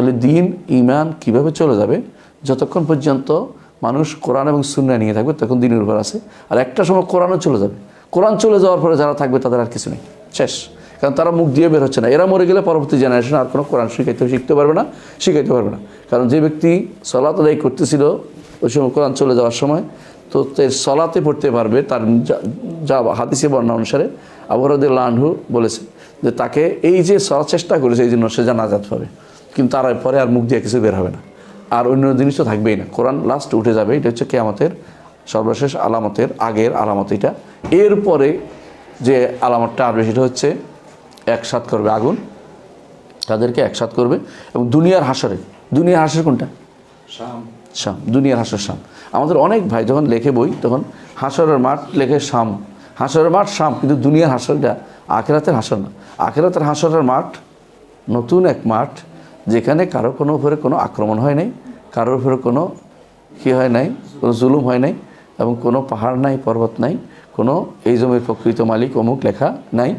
তাহলে দিন ইমান কীভাবে চলে যাবে? যতক্ষণ পর্যন্ত মানুষ কোরআন এবং শূন্য নিয়ে থাকবে তখন দিনের উপর আছে। আর একটা সময় কোরআনও চলে যাবে। কোরআন চলে যাওয়ার পরে যারা থাকবে, তাদের আর কিছু নেই। শেষ। কারণ তারা মুখ দিয়ে বের হচ্ছে না। এরা মরে গেলে পরবর্তী জেনারেশন আর কোনো কোরআন শিখাইতে, শিখতে পারবে না, শিখাইতে পারবে না। কারণ যে ব্যক্তি সলাত আদায় করতেছিল, ওই সময় কোরআন চলে যাওয়ার সময়, তো সলাতে পড়তে পারবে, তার যা- হাদিসে বর্ণনা অনুসারে আবহরদুল লানহু বলেছে যে তাকে এই যে সলা চেষ্টা করেছে, এই জন্য সে জানাজাত পাবে। কিন্তু তার পরে আর মুখ দিয়ে কিছু বের হবে না। আর অন্য জিনিস তো থাকবেই না। কোরআন লাস্ট উঠে যাবে এটা হচ্ছে কেয়ামতের সর্বশেষ আলামতের আগের আলামত এটা। এরপরে যে আলামতটা আসবে সেটা হচ্ছে একসাথ করবে আগুন তাদেরকে একসাথ করবে এবং দুনিয়ার হাসরে। দুনিয়ার হাসর কোনটা? শাম দুনিয়ার হাসর শাম। আমাদের অনেক ভাই যখন লেখে বই তখন হাসরের মাঠ লেখে শাম। হাসরের মাঠ শাম কিন্তু দুনিয়ার হাসরটা আখেরাতের হাসর না। আখেরাতের হাসরের মাঠ নতুন এক মাঠ যেখানে কারও কোনো উপরে কোনো আক্রমণ হয় নাই, কারোর উপরে কোনো কী হয় নাই, কোনো জুলুম হয় নাই এবং কোনো পাহাড় নাই, পর্বত নাই, কোনো এই জমির প্রকৃত মালিক অমুক লেখা নাই,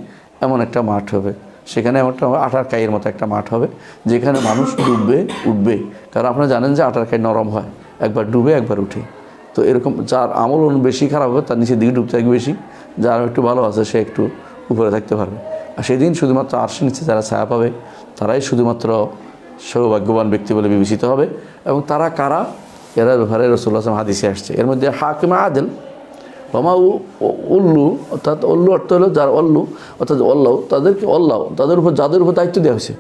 এমন একটা মাঠ হবে। সেখানে একটা আটার কাইয়ের মতো একটা মাঠ হবে, যেখানে মানুষ ডুববে, উঠবে। কারণ আপনারা জানেন যে আটার কাই নরম হয়, একবার ডুবে, একবার উঠে। তো এরকম যার আমল বেশি খারাপ হবে, তার নিচের দিকে ডুবতে থাকবে বেশি, যার একটু ভালো আছে, সে একটু উপরে থাকতে পারবে। আর সেদিন শুধুমাত্র আরশের নিচে যারা ছায়া পাবে, তারাই শুধুমাত্র সৌভাগ্যবান ব্যক্তি বলে বিবেচিত হবে। এবং তারা কারা? এরা ব্যাপারে রসুল্লাহ আসলাম হাদিসে আসছে। এর মধ্যে হাকিমা আদেল উ- উল্লু, অর্থাৎ অল্লু অর্থ হলো যার অল্লু অর্থাৎ অল্লাহ তাদেরকে অল্লাহ তাদের উপর যাদের উপর দায়িত্ব দেওয়া হয়েছে।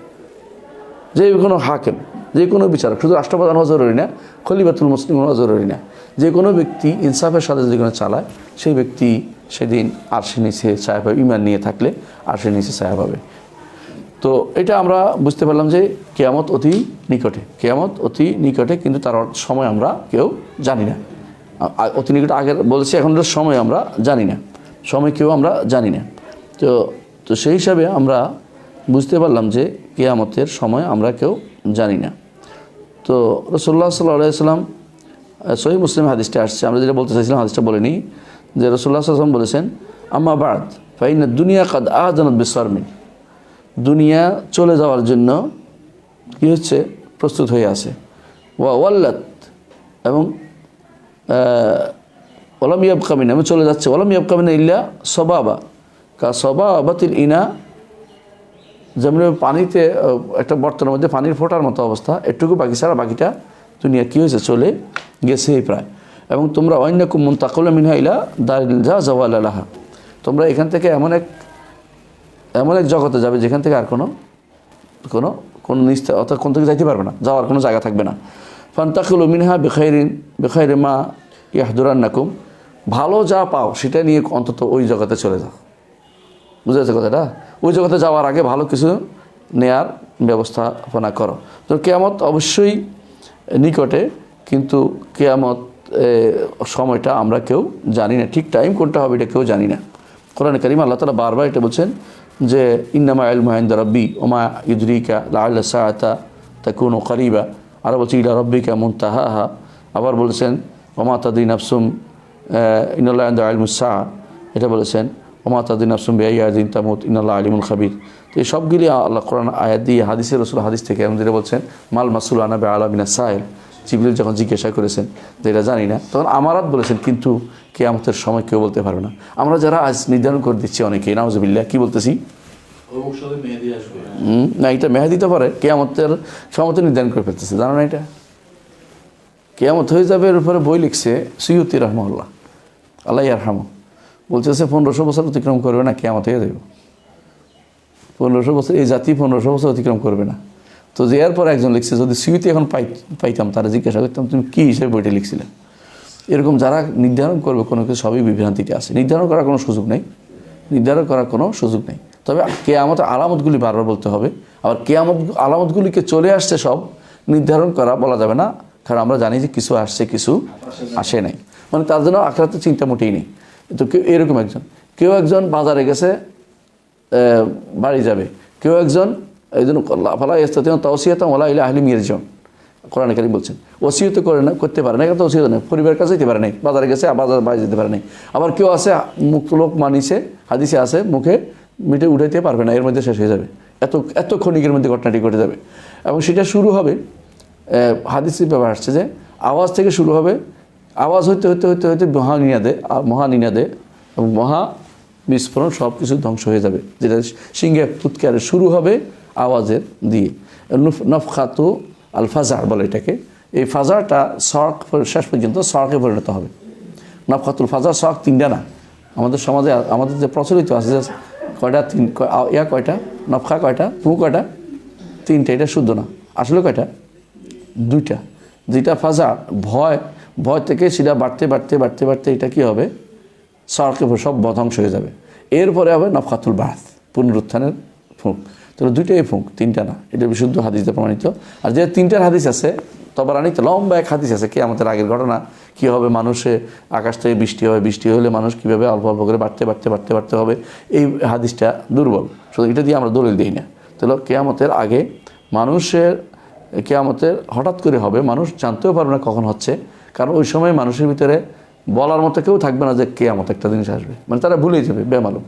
যে কোনো হাকেম, যে কোনো বিচারক, শুধু রাষ্ট্রপ্রধান হওয়া জরুরি না খলিবাতুল মুসলিম হওয়া জরুরি না। যে কোনো ব্যক্তি ইনসাফের সাথে যদি কোনো চালায়, সেই ব্যক্তি সেদিন আরশে নিচে ছায়া পাবে ইমান নিয়ে থাকলে আরশে নিচে ছায়া পাবে। তো এটা আমরা বুঝতে পারলাম যে কেয়ামত অতি নিকটে। কেয়ামত অতি নিকটে কিন্তু তার সময় আমরা কেউ জানি না। অতি নিকটে আগের বলেছি, এখন সময় আমরা জানি না। সময় কেউ আমরা জানি না। তো তো সেই হিসাবে আমরা বুঝতে পারলাম যে কেয়ামতের সময় আমরা কেউ জানি না। তো রসোল্লা সাল্লাহ সাল্লাম সহি মুসলিম হাদিসটা আসছে। আমরা যেটা বলতে চাইছিলাম, হাদিসটা বলিনি যে রসোল্লা সাল্লাম বলেছেন, আম্মা বাদ ফাইনা দুনিয়া কাদ আজানত বিসরমিন দুনিয়া চলে যাওয়ার জন্য কী হচ্ছে? প্রস্তুত হয়ে আছে। ওয়া ওয়াল্লাত এবং ওলাম ইয়াব কামিনা আমি চলে যাচ্ছে। ওলাম ইয়াব কামিনা ইল্লা সবাবা। কা সবাবাতিল ইনা, যেমন পানিতে একটা বর্তনের মধ্যে পানির ফোটার মতো অবস্থা একটুকু বাকি ছাড়া বাকিটা দুনিয়া কী হয়েছে? চলে গেছেই প্রায়। এবং তোমরা অন্য কুমন তাকুল মিনহা ইলা দারিল যা জওয়াল আলাহা তোমরা এখান থেকে এমন এক এমন এক জগতে যাবে যেখান থেকে আর কোনো কোনো কোনো নিস্তার অর্থাৎ কোন থেকে যাইতে পারবে না, যাওয়ার কোনো জায়গা থাকবে না। ফান্তাকুল মিনহা বেখাইরিন, বেখাইরে মা ইয়াহদুরান নাকুম ভালো যা পাও সেটা নিয়ে অন্তত ওই জগতে চলে যাও। বুঝতে পারছ কথাটা? ওই জগতে যাওয়ার আগে ভালো কিছু নেয়ার ব্যবস্থাপনা করো। তো কেয়ামত অবশ্যই নিকটে, কিন্তু কেয়ামত সময়টা আমরা কেউ জানি না, ঠিক টাইম কোনটা হবে এটা কেউ জানি না। কোরআন করিম আল্লাহ তালা বারবার এটা বলছেন যে ইন্নামা আল মাহিন্দ রব্বি ওমা ইদরিকা লাল্লা সাহাতা তা কোনো করিবা। আরও বলছে, ইলা রব্বিকা মুনতাহা আবার বলেছেন ওমা তাদিন আফসুম ইনাল্লাহ আল মুসা এটা বলেছেন ওমা তাদিন আফসুম বেআদিন তামুত ইনাল্লাহ আলিমুল খাবির। তো এই সবগুলি আল্লাহ কোরআন আয়াত দিয়ে, হাদিসের রসুল হাদিস থেকে যেটা বলছেন, মাল মাসুল আনাবে আলামিনা সাহেল জিবলিল যখন জিজ্ঞাসা করেছেন যে এটা জানি না তখন আমারাত বলেছেন কিন্তু কেয়ামতের সময় কেউ বলতে পারবে না। আমরা যারা আজ নির্ধারণ করে দিচ্ছি অনেকে নাউজবিল্লা কি বলতেছি? মেহেদি না এটা মেহা দিতে পারে কেয়ামতের সমত নির্ধারণ করে ফেলতেছে জানো না এটা? কেয়ামত হয়ে যাবে এর উপরে বই লিখছে সৈয়দি রহমল্লাহ আল্লাহ আরহাম বলতেছে পনেরোশো বছর অতিক্রম করবে না কেয়ামত হয়ে যাবে। পনেরোশো বছর এই জাতি পনেরোশো বছর অতিক্রম করবে না। তো যে এরপর একজন লিখছে, যদি সুইতে এখন পাই, পাইতাম, তারা জিজ্ঞাসা করতাম, তুমি কী হিসেবে বইটা লিখছিলে? এরকম যারা নির্ধারণ করবে, কোনো কিছু সবই বিভ্রান্তিতে আছে। নির্ধারণ করার কোনো সুযোগ নেই। নির্ধারণ করার কোনো সুযোগ নেই। তবে কেয়ামতের আলামতগুলি বারবার বলতে হবে। আবার কেয়ামত, আলামতগুলিকে চলে আসছে সব, নির্ধারণ করা বলা যাবে না। কারণ আমরা জানি যে কিছু আসছে, কিছু আসে নাই। মানে তার জন্য আখড়াতে চিন্তা মোটেই নেই। তো কেউ, এরকম একজন। কেউ একজন বাজারে গেছে বাড়ি যাবে। কেউ একজন এই জন্য ফালা ইস্তাতে তাওসিয়াতাম ওলা ইলা আহলি মিরজন কোরআন কারিম বলছেন, ওসিয়ত করে না, করতে পারে না কিন্তু ওসিয়ত নেই, পরিবারের কাছে যেতে পারে নাই, বাজারে গেছে, বাজার বাইরে যেতে পারে নাই। আবার কেউ আছে, মুখ লোক মানিছে, হাদিসে আছে, মুখে মিটে উঠাইতে পারবে না, এর মধ্যে শেষ হয়ে যাবে। এত এত ক্ষণিকের মধ্যে ঘটনাটি ঘটে যাবে। এবং সেটা শুরু হবে হাদিসের ব্যাপার আসছে যে, আওয়াজ থেকে শুরু হবে, আওয়াজ হইতে হইতে হইতে হইতে মহানিনাদে মহানিনাদে এবং মহা বিস্ফোরণ সব কিছু ধ্বংস হয়ে যাবে। যেটা সিংহে ফুৎকারে শুরু হবে আওয়াজের দিয়ে। নুফ- নফখাতু আল ফাজার বলে এটাকে। এই ফাজারটা সড়ক শেষ পর্যন্ত সড়কে পরিণত হবে। নফখাতুল ফাজার সড়ক তিনটা না। আমাদের সমাজে আমাদের যে প্রচলিত আছে যে কয়টা তিন ইয়া কয়টা? নফখা কয়টা? ফু কয়টা? তিনটা, এটা শুদ্ধ না। আসলে কয়টা? দুইটা। যেটা ফাজার ভয় ভয় থেকে সেটা বাড়তে বাড়তে বাড়তে বাড়তে এটা কি হবে? সড়কে সব ধ্বংস হয়ে যাবে। এরপরে হবে নফখাতুল বাথ পুনরুত্থানের ফুঁক। তাহলে দুইটাই ফুঁক, তিনটা না। এটা বিশুদ্ধ হাদিসে প্রমাণিত। আর যে তিনটার হাদিস আছে, তবরানিতে লম্বা এক হাদিস আছে কি আমাদের আগের ঘটনা। কি হবে মানুষে, আকাশ থেকে বৃষ্টি হবে বৃষ্টি হলে মানুষ কীভাবে অল্প অল্প করে বাড়তে বাড়তে বাড়তে বাড়তে হবে? এই হাদিসটা দুর্বল। শুধু এটা দিয়ে আমরা দলিল দিই না। তাহলে কেয়ামতের আগে মানুষের, কেয়ামতের হঠাৎ করে হবে, মানুষ জানতেও পারবে না কখন হচ্ছে। কারণ ওই সময় মানুষের ভিতরে বলার মতো কেউ থাকবে না যে কেয়ামত একটা জিনিস আসবে। মানে তারা ভুলেই যাবে, বেমালুম।